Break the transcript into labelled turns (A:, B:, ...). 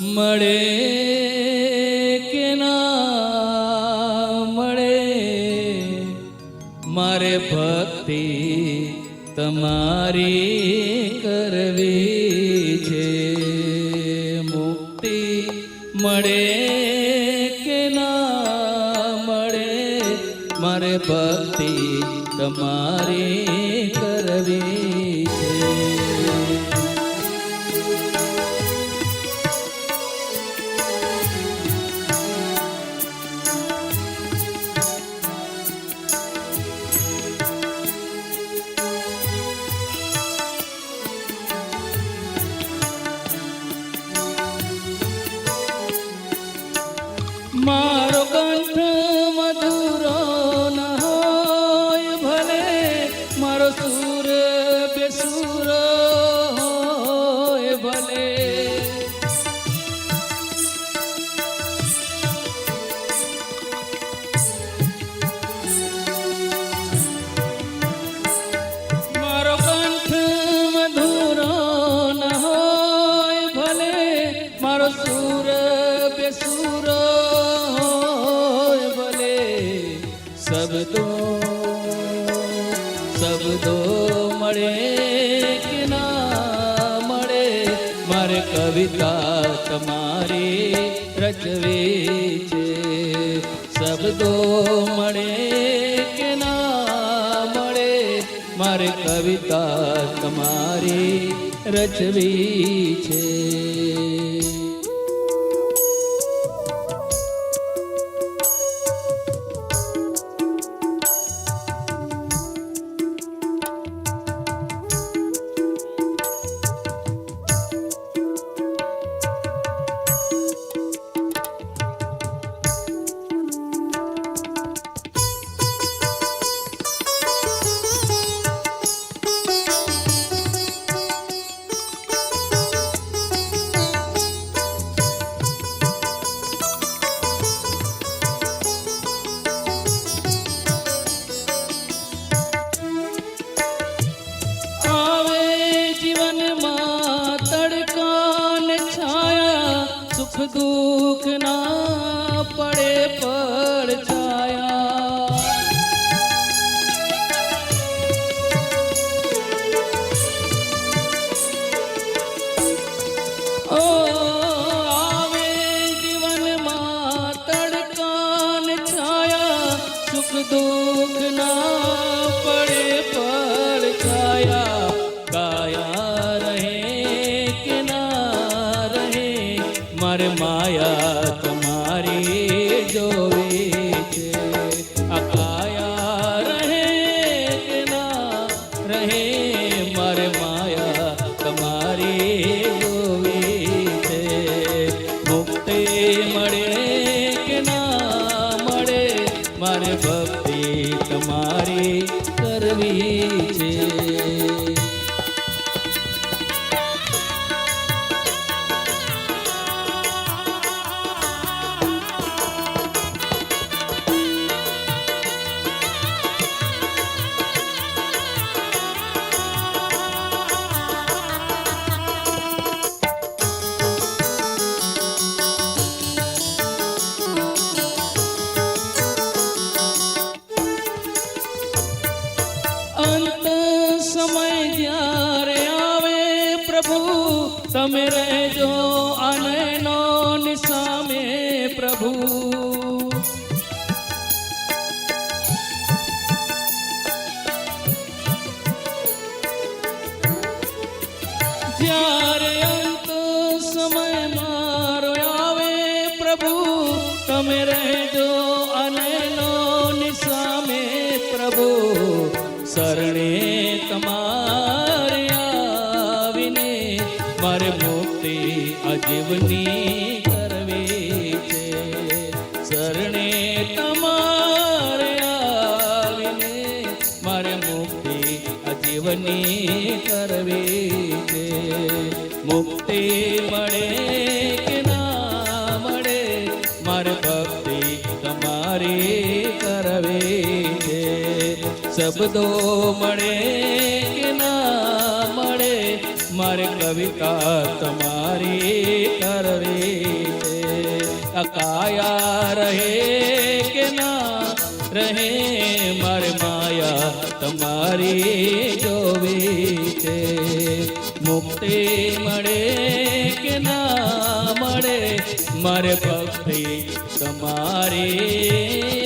A: મળે કે ના મળે? મારે ભક્તિ તમારી કરવી છે. મુક્તિ મળે કે ના મળે? મારે ભક્તિ તમારી કરવી મારો શબ્દો શબ્દો મળે કે ના મળે? મારે કવિતા તમારી રચવી છે. શબ્દો મળે કે ના મળે? મારે કવિતા તમારી રચવી છે. સુખ દુઃખ ના પડે પડ છાયા. ઓ, આવે જીવનમાં તડકા ને છાયા. સુખ દુઃખ ના મારે માયા તમારી જોવે છે. આ રહે મારે માયા તમારી જોવી છે. મળે કે મળે, મારે ભક્તિ તમારી કરવી છે. સમય જ્યારે આવે પ્રભુ તમે રહેજો અને નો નિસામે પ્રભુ જ્યારે અંત સમય મારો આવે પ્રભુ તમે રહેજો અને નો નિસામે પ્રભુ શરણે તમારે આવીને મારે મુક્તિ અજીવની કરવી છે. શરણે તમારે આવીને મારે મુક્તિ અજીવની કરવી છે. મુક્તિ મળે શબ્દો મળે કે ના મળે? મારે કવિતા તમારી કરવી છે. આ કાયા રહે કે ના રહે? મારે માયા તમારી જોવી છે. મુક્તિ મળે કે ના મળે? મારે ભક્તિ તમારી